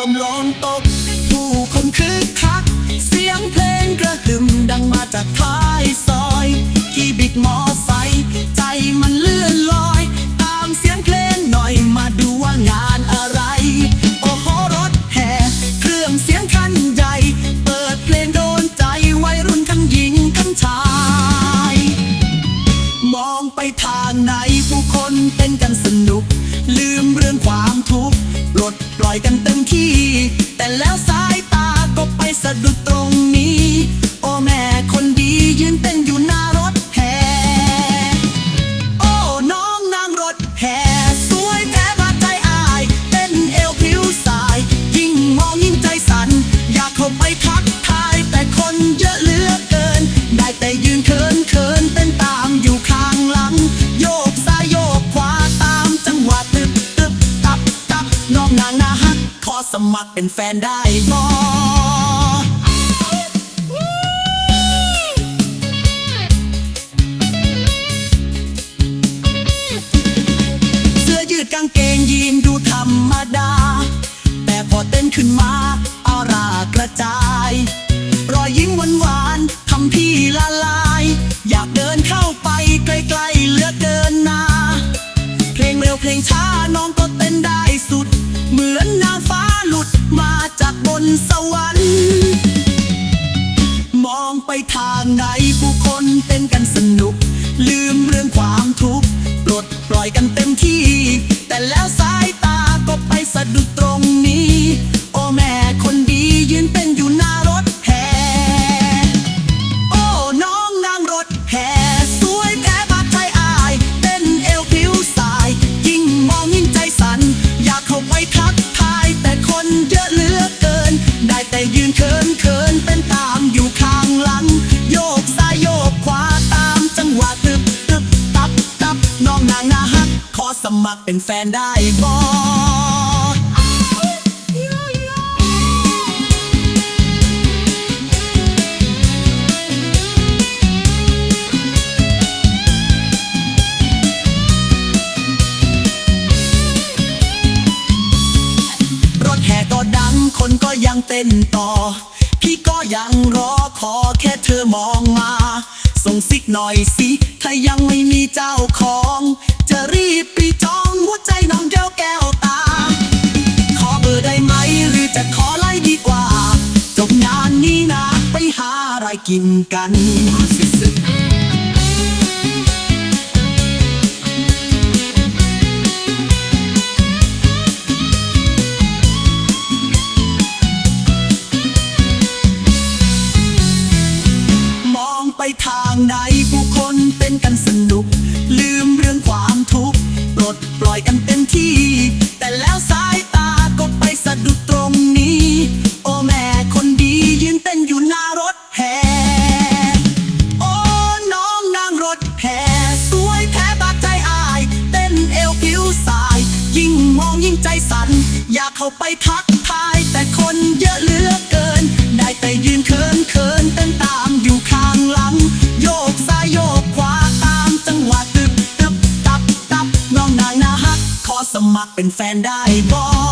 ารมณ์ร้อนตก ผู้คนคึกคัก เสียงเพลงกระหึ่มดังมาจากท้ายซอยขี่บิดมอไซค์ใจมันเลื่อนลอย ตามเสียงเพลงหน่อยมาดูว่างานอะไร โอ้โหรถแห่เครื่องเสียงคันใหญ่ เปิดเพลงโดนใจวัยรุ่นทั้งหญิงทั้งชาย มองไปทางไหนผู้คนเต้นกันสนุก ลืมเรื่องความทุกข์ ปลดปล่อยกันเต็มที่ แต่แล้วสายตาก็ไปสะดุดตรงนี้ โอ้แม่คนดียืนเต้นอยู่หน้า สมัครเป็นแฟนได้บอเสื้อยืดกางเกงยีนดูธรรมดา แต่พอเต้นขึ้นมา ผู้คนเต้นกันสนุก ลืมเรื่องความทุกข์ปลดปล่อยกันเต็มที่ แต่แล้วสาย มัครเป็นแฟนได้บอรถแห่ก็ดังคนก็ยังเต้นต่อ พี่ก็ยังรอขอแค่เธอมองมา ส่งซิกหน่อยสิ ถ้ายังไม่มีเจ้าของ นี้นะไปหาอะไรกินกันมองไปทางไหนผู้คนเต้นกันสนุก ลืมเรื่องความทุกข์ปลดปล่อยกันเต็มที่ แต่แล้วสาย ยิ่งใจสั่น อยากเข้าไปทักทาย แต่คนเยอะเหลือเกิน ได้แต่ยืนเขินเขินต้นตามอยู่ข้างหลัง โยกซ้ายโยกขวาตามจังหวะตึบตึบตับตับน้องนางนาฮัก ขอสมัครเป็นแฟนได้บอ